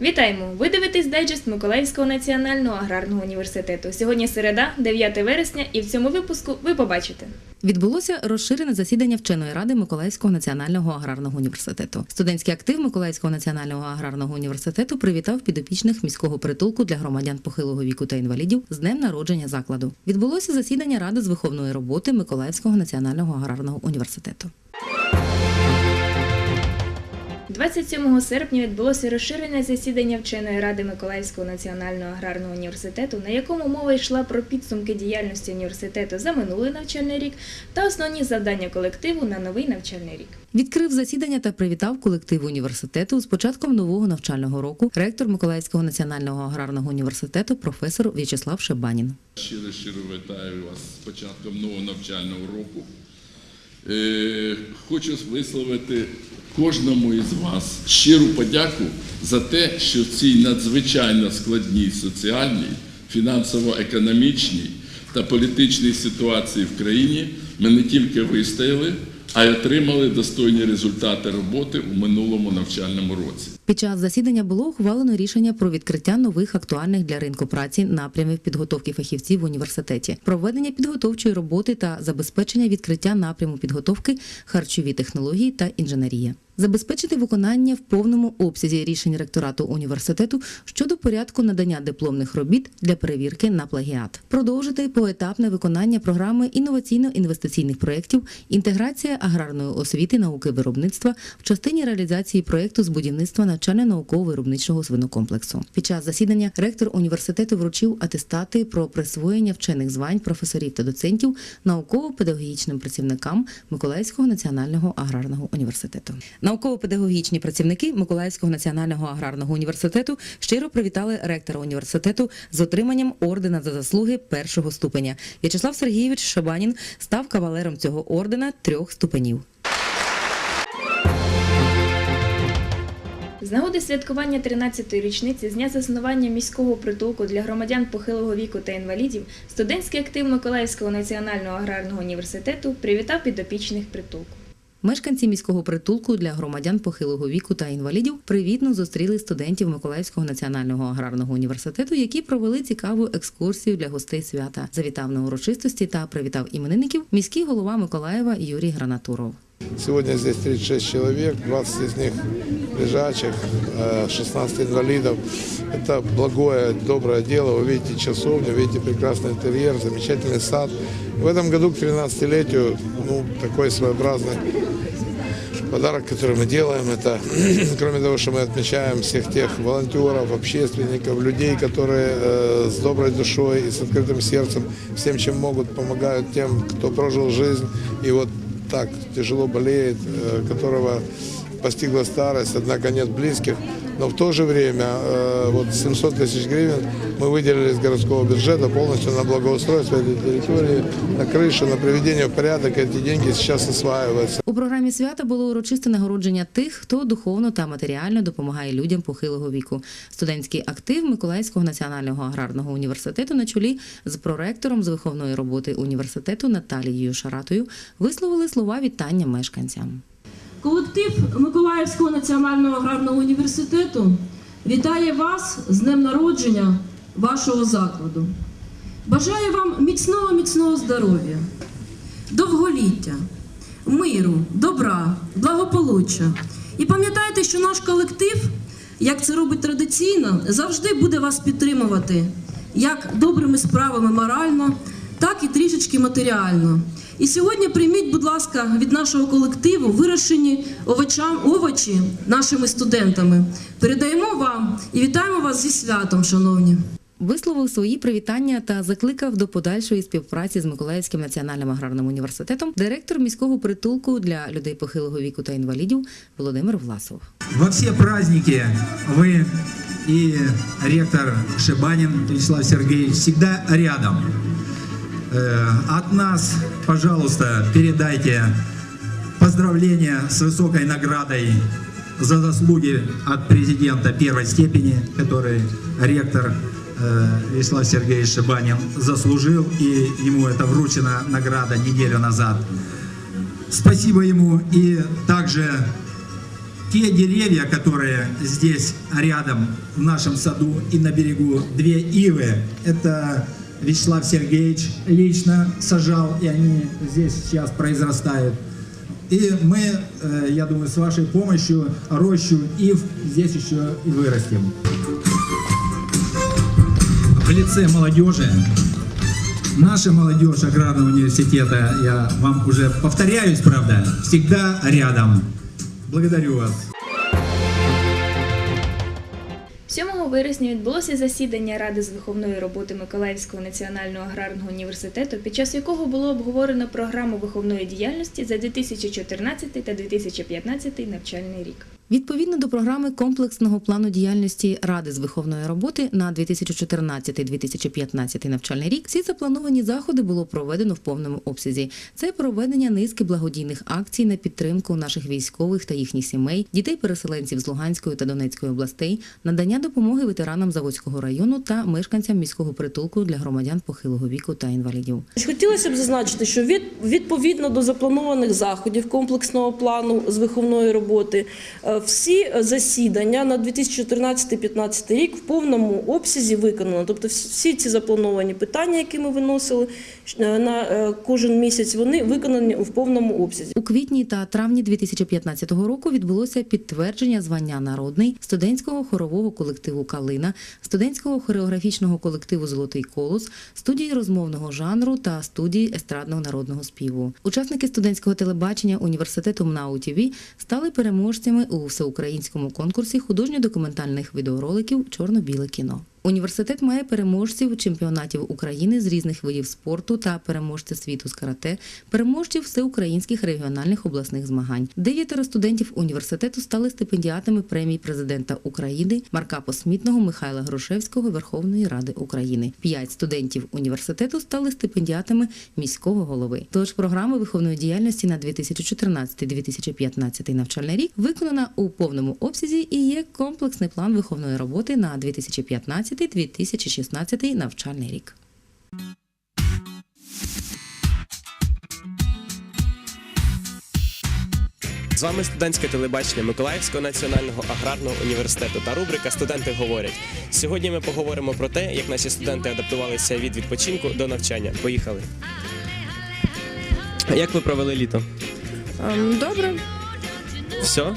Вітаємо! Ви дивитесь дайджест Миколаївського національного аграрного університету. Сьогодні середа, 9 вересня, і в цьому випуску ви побачите. Відбулося розширене засідання вченої ради Миколаївського національного аграрного університету. Студентський актив Миколаївського національного аграрного університету привітав підопічних міського притулку для громадян похилого віку та інвалідів з днем народження закладу. Відбулося засідання ради з виховної роботи Миколаївського національного аграрного університету. 27 серпня відбулося розширене засідання вченої ради Миколаївського національного аграрного університету, на якому мова йшла про підсумки діяльності університету за минулий навчальний рік та основні завдання колективу на новий навчальний рік. Відкрив засідання та привітав колектив університету з початком нового навчального року ректор Миколаївського національного аграрного університету професор В'ячеслав Шебанін. Щиро щиро вітаю вас з початком нового навчального року. Е, хочу висловити кожному із вас щиру подяку за те, що в цій надзвичайно складній соціальній, фінансово-економічній та політичній ситуації в країні ми не тільки вистояли, а й отримали достойні результати роботи у минулому навчальному році. Під час засідання було ухвалено рішення про відкриття нових актуальних для ринку праці напрямів підготовки фахівців в університеті, проведення підготовчої роботи та забезпечення відкриття напряму підготовки харчові технології та інженерія. Забезпечити виконання в повному обсязі рішень ректорату університету щодо порядку надання дипломних робіт для перевірки на плагіат, продовжити поетапне виконання програми інноваційно-інвестиційних проєктів, інтеграція аграрної освіти, науки виробництва в частині реалізації проєкту з будівництва навчально-науково-виробничого свинокомплексу. Під час засідання ректор університету вручив атестати про присвоєння вчених звань професорів та доцентів науково-педагогічним працівникам Миколаївського національного аграрного університету. Науково-педагогічні працівники Миколаївського національного аграрного університету щиро привітали ректора університету з отриманням ордена за заслуги першого ступеня. В'ячеслав Сергійович Шабанін став кавалером цього ордена трьох ступенів. З нагоди святкування 13-ї річниці з дня заснування міського притулку для громадян похилого віку та інвалідів студентський актив Миколаївського національного аграрного університету привітав підопічних притулку. Мешканці міського притулку для громадян похилого віку та інвалідів привітно зустріли студентів Миколаївського національного аграрного університету, які провели цікаву екскурсію для гостей свята. Завітав на урочистості та привітав іменинників міський голова Миколаєва Юрій Гранатуров. Сегодня здесь 36 человек, 20 из них лежачих, э, 16 инвалидов. Это благое, доброе дело. Вы видите часовню, видите прекрасный интерьер, замечательный сад. В этом году к 13-летию ну, такой своеобразный подарок, который мы делаем, это, кроме того, что мы отмечаем всех тех волонтеров, общественников, людей, которые э, с доброй душой и с открытым сердцем, всем, чем могут, помогают тем, кто прожил жизнь и вот так тяжело болеет, э, которого постигла старость, однако нет близких. Но в то же время э, вот 700 тысяч гривен мы выделили из городского бюджета полностью на благоустройство этой территории, на крышу, на приведение в порядок. Эти деньги сейчас осваиваются. У програмі свята було урочисте нагородження тих, хто духовно та матеріально допомагає людям похилого віку. Студентський актив Миколаївського національного аграрного університету на чолі з проректором з виховної роботи університету Наталією Шаратою висловили слова вітання мешканцям. Колектив Миколаївського національного аграрного університету вітає вас з днем народження вашого закладу. Бажаю вам міцного міцного здоров'я, довголіття, миру, добра, благополуччя. І пам'ятайте, що наш колектив, як це робить традиційно, завжди буде вас підтримувати як добрими справами морально, так і трішечки матеріально. І сьогодні прийміть, будь ласка, від нашого колективу вирощені овочам, овочі нашими студентами. Передаємо вам і вітаємо вас зі святом, шановні. Висловив свої привітання та закликав до подальшої співпраці з Миколаївським національним аграрним університетом директор міського притулку для людей похилого віку та інвалідів Володимир Власов. Во все праздники вы и ректор Шибанин Вячеслав Сергеевич всегда рядом. Э, От нас, пожалуйста, передайте поздравления с высокой наградой за заслуги от президента первой степени, который ректор э, Вячеслав Сергеевич Шибанин заслужил, и ему это вручена награда неделю назад. Спасибо ему и также те деревья, которые здесь рядом в нашем саду и на берегу, две ивы, это Вячеслав Сергеевич лично сажал, и они здесь сейчас произрастают. И мы, э, я думаю, с вашей помощью рощу ив здесь еще и вырастим. В лице молодежи, наша молодежь аграрного университета, я вам уже повторяюсь, правда, всегда рядом. Благодарю вас. 7 вересня відбулося засідання Ради з виховної роботи Миколаївського національного аграрного університету, під час якого було обговорено програму виховної діяльності за 2014 та 2015 навчальний рік. Відповідно до програми комплексного плану діяльності Ради з виховної роботи на 2014-2015 навчальний рік всі заплановані заходи було проведено в повному обсязі. Це проведення низки благодійних акцій на підтримку наших військових та їхніх сімей, дітей-переселенців з Луганської та Донецької областей, надання допомоги ветеранам Заводського району та мешканцям міського притулку для громадян похилого віку та інвалідів. Хотілося б зазначити, що від, відповідно до запланованих заходів комплексного плану з виховної роботи, е, всі засідання на 2014-2015 рік в повному обсязі виконано. Тобто всі- ці заплановані питання, які ми виносили е, на е, кожен місяць, вони виконані в повному обсязі. У квітні та травні 2015 року відбулося підтвердження звання народний студентського хорового колективу Калина, студентського хореографічного колективу Золотий колос, студії розмовного жанру та студії естрадного народного співу. Учасники студентського телебачення університету МНАУ ТВ стали переможцями у всеукраїнському конкурсі художньо-документальних відеороликів Чорно-біле кіно. Університет має переможців чемпіонатів України з різних видів спорту та переможця світу з карате, переможців всеукраїнських регіональних обласних змагань. Дев'ятеро студентів університету стали стипендіатами премій президента України Марка Посмітного Михайла Грушевського Верховної Ради України. П'ять студентів університету стали стипендіатами міського голови. Тож програма виховної діяльності на 2014-2015 навчальний рік виконана у повному обсязі і є комплексний план виховної роботи на 2015-2016 навчальний рік. З вами студентське телебачення Миколаївського національного аграрного університету та рубрика Студенти говорять. Сьогодні ми поговоримо про те, як наші студенти адаптувалися від відпочинку до навчання. Поїхали. Як ви провели літо? Ем, Добре. Все?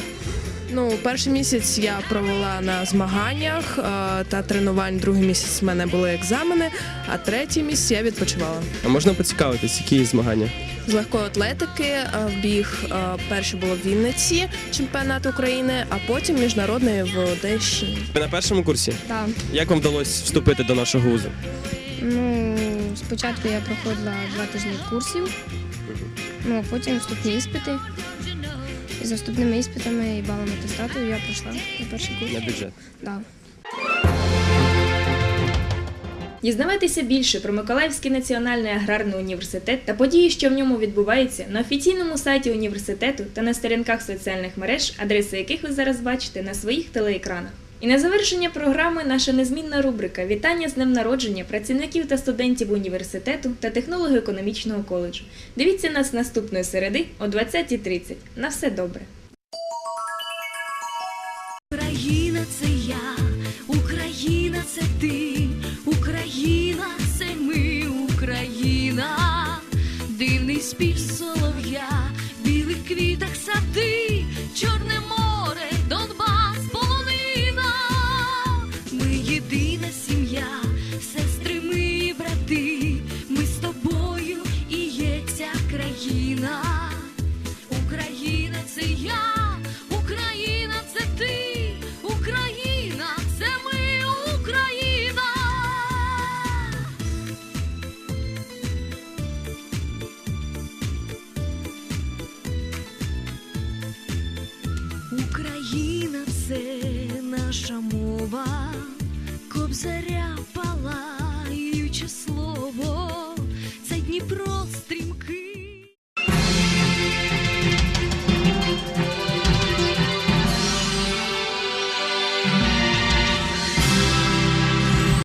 Ну, перший місяць я провела на змаганнях е, та тренувань. Другий місяць в мене були екзамени, а третій місяць я відпочивала. А можна поцікавитись, які змагання? З легкої атлетики е, в біг е, перше було в Вінниці чемпіонат України, а потім міжнародний в Одещині. Ви на першому курсі? Так, Як вам вдалося вступити до нашого вузу? ну спочатку я проходила два тижні курсів, ну а потім вступні іспити. І з наступними іспитами і балами атестату я пройшла на перший курс. На бюджет. Да. Дізнавайтеся більше про Миколаївський національний аграрний університет та події, що в ньому відбуваються, на офіційному сайті університету та на сторінках соціальних мереж, адреси яких ви зараз бачите на своїх телеекранах. І на завершення програми наша незмінна рубрика Вітання з днем народження працівників та студентів університету та технолого-економічного коледжу. Дивіться нас наступної середи о 20.30. На все добре! Україна це я, Україна це ти, Україна це ми, Україна, дивний спів солов'я, наша мова, кобзаря палаюче слово, це Дніпро стрімкий.